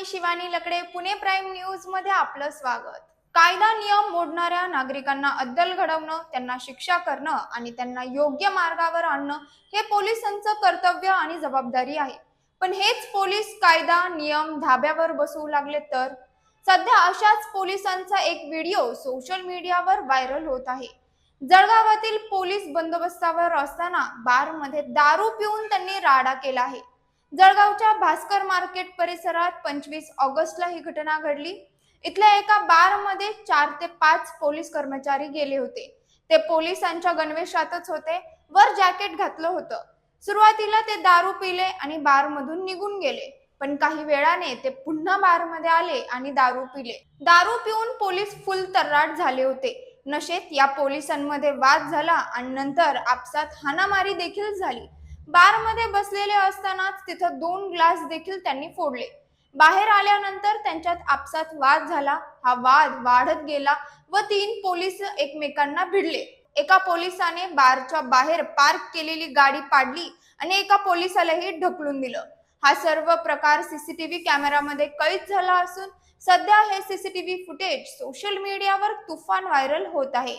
मी Shivani Lakde Pune prime न्यूजमध्ये आपलं स्वागत. कायदा नियम मोडणाऱ्या नागरिकांना अद्दल घडवणं त्यांना शिक्षा करणं आणि त्यांना योग्य मार्गावर आणणं हे पोलिसांचं कर्तव्य आणि जबाबदारी आहे. पण हेच पोलीस कायदा नियम धाब्यावर बसवू लागले तर? सध्या अशाच पोलिसांचा एक व्हिडिओ सोशल मीडियावर व्हायरल होत आहे. जळगावातील पोलीस बंदोबस्तावर असताना बारमध्ये दारू पिऊन त्यांनी राडा केला आहे. जळगावच्या भास्कर मार्केट परिसरात पंचवीस ऑगस्टला ही घटना घडली. इथल्या एका बारमध्ये चार ते पाच पोलीस कर्मचारी गेले होते. ते पोलिसांच्या गणवेशातच होते. वर जॅकेट घातलं होतं. सुरुवातीला ते दारू पिले आणि बारमधून निघून गेले. पण काही वेळाने ते पुन्हा बारमध्ये आले आणि दारू पिले. दारू पिऊन पोलीस फुल तर्राट झाले होते. नशेत या पोलिसांमध्ये वाद झाला आणि नंतर आपसात हाणामारी देखील झाली. बारमध्ये बसलेले असतानाच तिथं दोन ग्लास देखील त्यांनी फोडले. बाहेर आल्यानंतर त्यांच्यात आपसात वाद झाला. हा वाद वाढत गेला व तीन पोलीस एकमेकांना भिडले. एका पोलिसाने बारच्या बाहेर पार्क केलेली गाडी पाडली आणि एका पोलिसालाही ढकलून दिलं. हा सर्व प्रकार सीसीटीव्ही कॅमेरामध्ये कैद झाला असून सध्या हे सीसीटीव्ही फुटेज सोशल मीडियावर तुफान व्हायरल होत आहे.